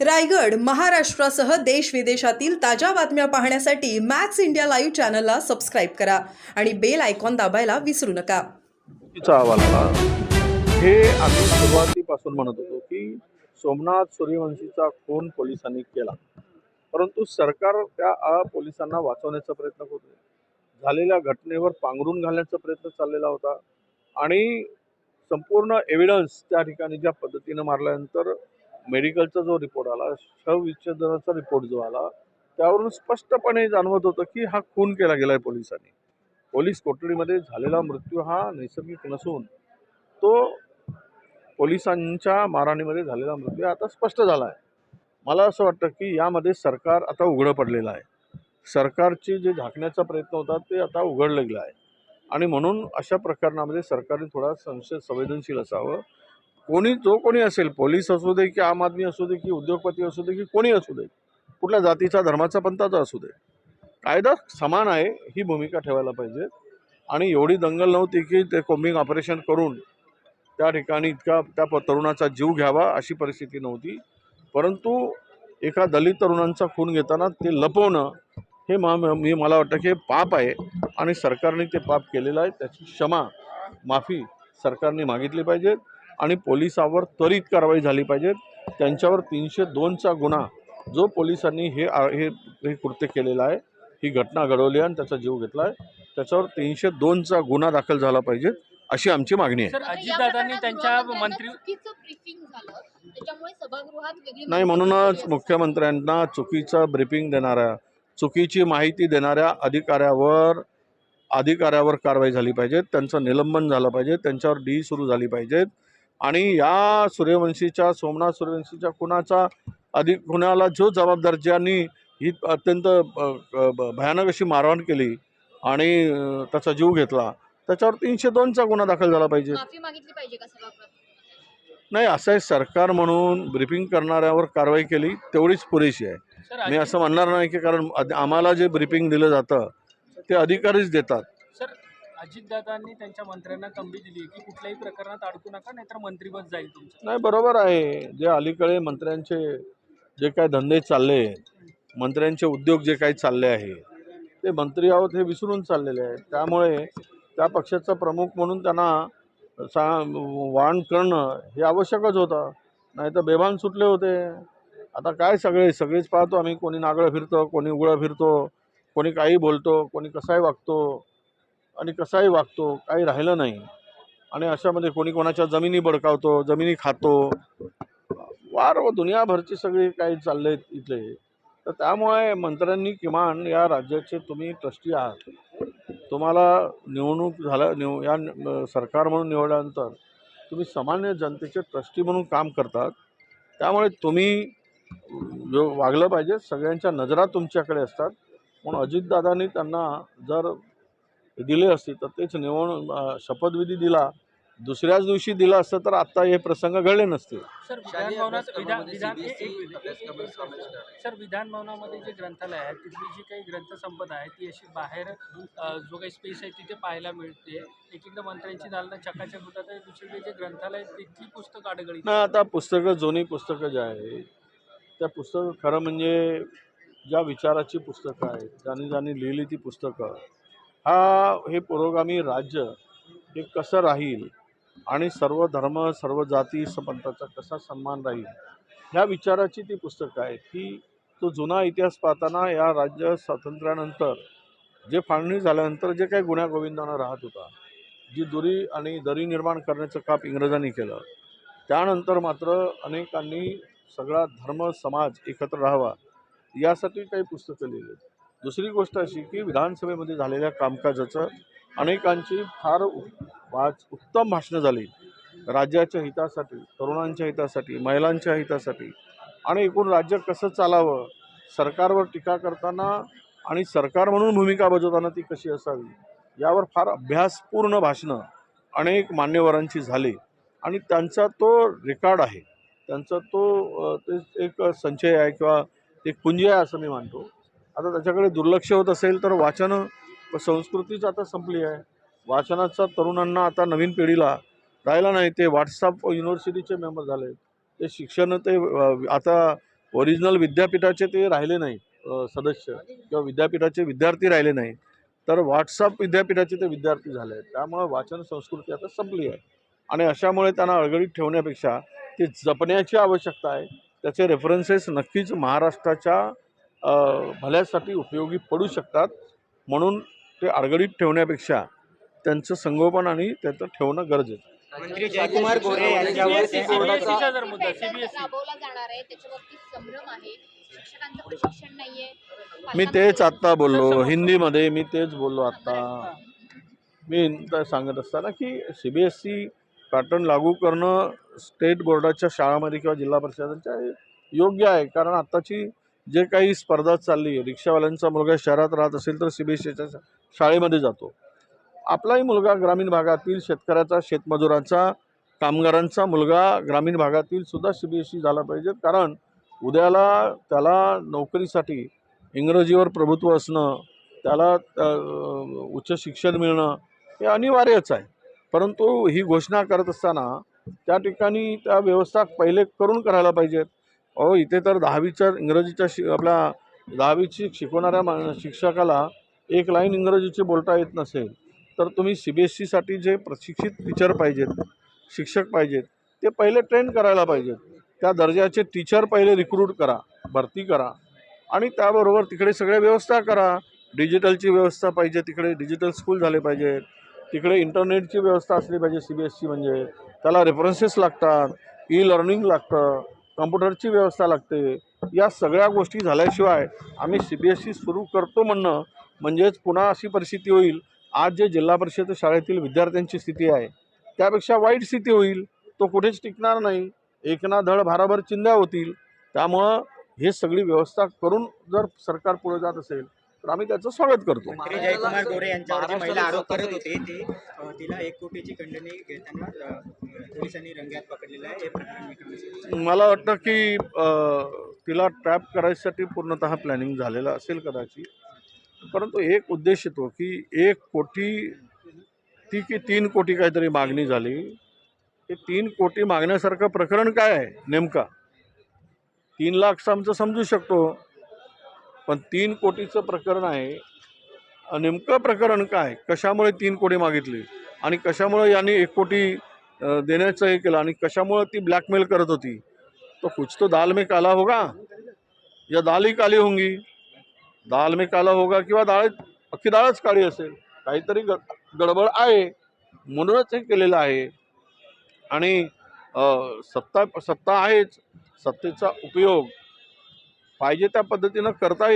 रायगड महाराष्ट्रासह देश विदेशातील ताज्या बातम्या पाहण्यासाठी मॅक्स इंडिया लाईव्ह चॅनलला सबस्क्राईब करा आणि बेल आयकॉन दाबायला विसरू नका. अहवाल आला हे आम्ही सुरुवातीपासून म्हणत होतो की सोमनाथ सूर्यवंशीचा खून पोलिसांनी केला. परंतु सरकार त्या पोलिसांना वाचवण्याचा प्रयत्न करते झालेल्या घटनेवर पांघरून घालण्याचा प्रयत्न चाललेला होता. आणि संपूर्ण एव्हिडन्स त्या ठिकाणी ज्या पद्धतीनं मारल्यानंतर मेडिकलचा जो रिपोर्ट आला शवविच्छेदनाचा रिपोर्ट जो आला त्यावरून स्पष्टपणे जाणवत होतं की हा खून केला गेला आहे पोलिसांनी. पोलीस कोठडीमध्ये झालेला मृत्यू हा नैसर्गिक नसून तो पोलिसांच्या मारहाणीमध्ये झालेला मृत्यू आता स्पष्ट झाला आहे मला असं वाटतं की यामध्ये सरकार आता उघडं पडलेलं आहे. सरकारची जे झाकण्याचा प्रयत्न होता ते आता उघडलं गेलं आहे. आणि म्हणून अशा प्रकरणामध्ये सरकारने थोडा संशय संवेदनशील असावं. कोणी जो कोणी असेल पोलीस असू दे की आम आदमी असू दे की उद्योगपती असू दे की कोणी असू दे कुठल्या जातीचा धर्माचा पंथाचा असू दे कायदा समान आहे ही भूमिका ठेवायला पाहिजे. आणि एवढी दंगल नव्हती की ते कोम्बिंग ऑपरेशन करून त्या ठिकाणी इतका त्या प- तरुणाचा जीव घ्यावा अशी परिस्थिती नव्हती. परंतु एका दलित तरुणांचा खून घेताना ते लपवणं हे मा मी मला वाटतं की हे पाप आहे आणि सरकारने ते पाप केलेलं आहे. त्याची क्षमा माफी सरकारने मागितली पाहिजे. आणि पोलिसावर त्वरित कारवाई झाली पाहिजे. त्यांच्यावर तीनशे दोनचा गुन्हा जो पोलिसांनी हे हे हे कृत्य केलेलं आहे. ही घटना घडवली आहे आणि त्याचा जीव घेतला आहे त्याच्यावर तीनशे दोनचा गुन्हा दाखल झाला पाहिजे अशी आमची मागणी आहे. अजितदादांनी त्यांच्या मंत्री चुकीचं ब्रीफिंग झालं त्याच्यामुळे सभागृहात वेगळी नाही म्हणूनच मुख्यमंत्र्यांना चुकीचं ब्रिफिंग देणाऱ्या चुकीची माहिती देणाऱ्या अधिकाऱ्यावर अधिकाऱ्यावर कारवाई झाली पाहिजे. त्यांचं निलंबन झालं पाहिजे. त्यांच्यावर डी सुरू झाली पाहिजेत. आणि या सूर्यवंशीच्या सोमनाथ सूर्यवंशीच्या खुनाचा अधिक खुनाला जो जबाबदार ज्यांनी ही अत्यंत भयानक अशी मारहाण केली आणि त्याचा जीव घेतला त्याच्यावर तीनशे दोनचा गुन्हा दाखल झाला पाहिजे. माफी मागितली पाहिजे का सभागृहात नाही असं आहे सरकार म्हणून ब्रिफिंग करणाऱ्यावर कारवाई केली तेवढीच पुरेशी आहे. मी असं म्हणणार नाही की कारण आम्हाला जे ब्रिफिंग दिलं जातं ते अधिकारीच देतात. सर अजितदादांनी त्यांच्या मंत्र्यांना तंबी दिली की कुठल्याही प्रकरणात अडकू नका नाहीतर मंत्रीपद जाईल तुमचं. नाही बरोबर आहे. जे अलीकडे मंत्र्यांचे जे काय धंदे चालले मंत्र्यांचे उद्योग जे काही चालले आहे ते मंत्री आहोत हे विसरून चाललेले आहेत. त्यामुळे त्या पक्षाचा प्रमुख म्हणून त्यांना सा वाण करणं हे आवश्यकच होतं. नाही तर बेभान सुटले होते. आता काय सगळे सगळेच पाहतो आम्ही कोणी नागळं फिरतो कोणी उघडं फिरतो कोणी काही बोलतो कोणी कसाही वागतो. आणि कसाही वागतो काही राहिलं नाही. आणि अशामध्ये कोणी कोणाच्या जमिनी बडकावतो जमिनी खातो. वार व दुनियाभरची सगळी काही चालले इथले. तर त्यामुळे मंत्र्यांनी किमान या राज्याचे तुम्ही ट्रस्टी आहात. तुम्हाला निवडणूक झाल्या निव या सरकार म्हणून निवडल्यानंतर तुम्ही सामान्य जनतेचे ट्रस्टी म्हणून काम करतात. त्यामुळे तुम्ही वागलं पाहिजे सगळ्यांच्या नजरा तुमच्याकडे असतात. म्हणून अजितदादांनी त्यांना जर दिले असते तर तेच निवडून अं, शपथविधी दिला. दुसऱ्याच दिवशी दिला असतं तर आत्ता हे प्रसंग घडले नसते सर विधान भवनामध्ये जे ग्रंथालय आहे तिथली जी काही ग्रंथसंपदा आहे ती अशी बाहेर जो काही स्पेस आहे तिथे पाहायला मिळते. एक एकदा मंत्र्यांची दालनं चकाचक होतात आणि दुसरीकडे जे ग्रंथालय आहे, तिथली पुस्तक आडगळी ना आता पुस्तकं जुनी पुस्तकं जी आहे त्या पुस्तकं खरं म्हणजे ज्या विचाराची पुस्तकं आहेत ज्यांनी ज्यांनी लिहिली ती पुस्तकं हा हे पुरोगामी राज्य हे कसं राहील आणि सर्व धर्म सर्व जाती स- पंथाचा कसा सन्मान राहील? ह्या विचाराची ती पुस्तकं आहेत. की तो जुना इतिहास पाहताना या राज्य स्वातंत्र्यानंतर जे फाळणी झाल्यानंतर जे काही गुण्यागोविंदानं राहत होता जी दुरी आणि दरी निर्माण करण्याचं काम इंग्रजांनी केलं त्यानंतर मात्र अनेकांनी सगळा धर्म समाज एकत्र राहावा यासाठी काही पुस्तकं लिहिली. दुसरी गोष्ट अशी की विधानसभेमध्ये झालेल्या कामकाजाचं अनेकांची फार उ- वाच उत्तम भाषणं झाली. राज्याच्या हितासाठी तरुणांच्या हितासाठी महिलांच्या हितासाठी आणि एकूण राज्य कसं चालावं सरकारवर टीका करताना आणि सरकार म्हणून भूमिका बजावताना ती कशी असावी यावर फार अभ्यासपूर्ण भाषणं अनेक मान्यवरांची झाली आणि त्यांचा तो रेकॉर्ड आहे. त्यांचा तो ते एक संचय आहे किंवा एक पुंजी आहे असं मी मानतो. आता त्याच्याकडे दुर्लक्ष होत असेल तर वाचन संस्कृतीच आता संपली आहे. वाचनाचा तरुणांना आता नवीन पिढीला राहिला नाही ते व्हॉट्सअप युनिव्हर्सिटीचे मेंबर झाले. ते शिक्षण ते आता ओरिजिनल विद्यापीठाचे ते राहिले नाही सदस्य किंवा विद्यापीठाचे विद्यार्थी राहिले नाही. तर व्हॉट्सअप विद्यापीठाचे ते विद्यार्थी झाले आहेत. त्यामुळे वाचन संस्कृती आता संपली आहे. आणि अशामुळे त्यांना अडगडीत ठेवण्यापेक्षा ते जपण्याची आवश्यकता आहे. त्याचे रेफरन्सेस नक्कीच महाराष्ट्राच्या भल्यासाठी उपयोगी पडू शकतात. म्हणून ते अडगडीत ठेवण्यापेक्षा त्यांचं संगोपन आणि त्याचं ठेवणं गरजेचं आहे. मंत्री जयकुमार गोरे यांच्यावर CBSE CBSE चा जर मुद्दा पॅटर्न सीबीएसई राबवला जाणार आहे त्याच्यावरती संभ्रम आहे. शिक्षकांचं प्रशिक्षण नाहीये. मी तेच आत्ता बोललो हिंदीमध्ये मी तेच बोललो आत्ता. मी सांगत असताना की C B S C pattern लागू करणं स्टेट बोर्डाच्या शाळामध्ये किंवा जिल्हा परिषदांच्या योग्य आहे. कारण आत्ताची जे काही स्पर्धा चालली आहे रिक्षावाल्यांचा मुलगा शहरात राहत असेल तर सी बी एस सीच्या शाळेमध्ये जातो. आपलाही मुलगा ग्रामीण भागातील शेतकऱ्याचा शेतमजुराचा कामगारांचा मुलगा ग्रामीण भागातील सुद्धा सी बी एस सी झाला पाहिजे. कारण उद्याला त्याला नोकरीसाठी इंग्रजीवर प्रभुत्व असणं त्याला उच्च शिक्षण मिळणं हे अनिवार्यच आहे. परंतु ही घोषणा करत असताना त्या ठिकाणी त्या व्यवस्था पहिले करून करायला पाहिजेत. अहो इथे तर दहावीच्या इंग्रजीच्या शि आपल्या दहावीची शिकवणाऱ्या मा शिक्षकाला एक लाईन इंग्रजीची बोलता येत नसेल तर तुम्ही सी बी एस सीसाठी जे प्रशिक्षित टीचर पाहिजेत शिक्षक पाहिजेत ते पहिले ट्रेन करायला पाहिजेत. त्या दर्जाचे टीचर पहिले रिक्रूट करा भरती करा. आणि त्याबरोबर तिकडे सगळ्या व्यवस्था करा. डिजिटलची व्यवस्था पाहिजे तिकडे डिजिटल स्कूल झाले पाहिजेत तिकडे इंटरनेटची व्यवस्था असली पाहिजे सी बी एस सी म्हणजे. त्याला रेफरन्सेस लागतात ई लर्निंग लागतं. कम्प्युटरची व्यवस्था लागते. या सगळ्या गोष्टी झाल्याशिवाय आम्ही सी बी एस सी सुरू करतो म्हणणं म्हणजेच पुन्हा अशी परिस्थिती होईल. आज जे जिल्हा परिषद शाळेतील विद्यार्थ्यांची स्थिती आहे त्यापेक्षा वाईट स्थिती होईल. तो कुठेच टिकणार नाही. एकना धड भाराभर चिंध्या होतील. त्यामुळं हे सगळी व्यवस्था करून जर सरकार पुढे जात असेल तर आम्ही त्याचं स्वागत करतो. जयकुमार गोरे यांच्यावर जी महिला आरोप करत होते ते अ, तिला एक कोटीची खंडणी घेताना अ, पोलिसांनी रंग्यात पकडलेलं आहे. हे प्रकरण मला वाटतं की अ, तिला ट्रॅप करायसाठी पूर्णतः प्लॅनिंग झालेलं असेल कदाचित. परंतु एक उद्देश येतो की एक कोटी ती की तीन कोटी काहीतरी मागणी झाली. ते तीन कोटी मागण्यासारखं प्रकरण काय आहे नेमका? तीन लाख आमचं समजू शकतो. पण तीन कोटीचं प्रकरण आहे. नेमकं प्रकरण काय? कशामुळे तीन कोटी मागितली? आणि कशामुळे यांनी एक कोटी देण्याचं हे केलं? आणि कशामुळे ती ब्लॅकमेल करत होती? तो कुछ तो दाल में काला होगा? या दाल ही काली होंगी? दाल में काला होगा किंवा डाळ अख्खी डाळच काळी असेल? काहीतरी ग गडबड आहे. म्हणूनच हे केलेलं आहे. आणि सत्ता सत्ता आहेच. सत्तेचा उपयोग पाहिजे त्या पद्धतीनं करता येईल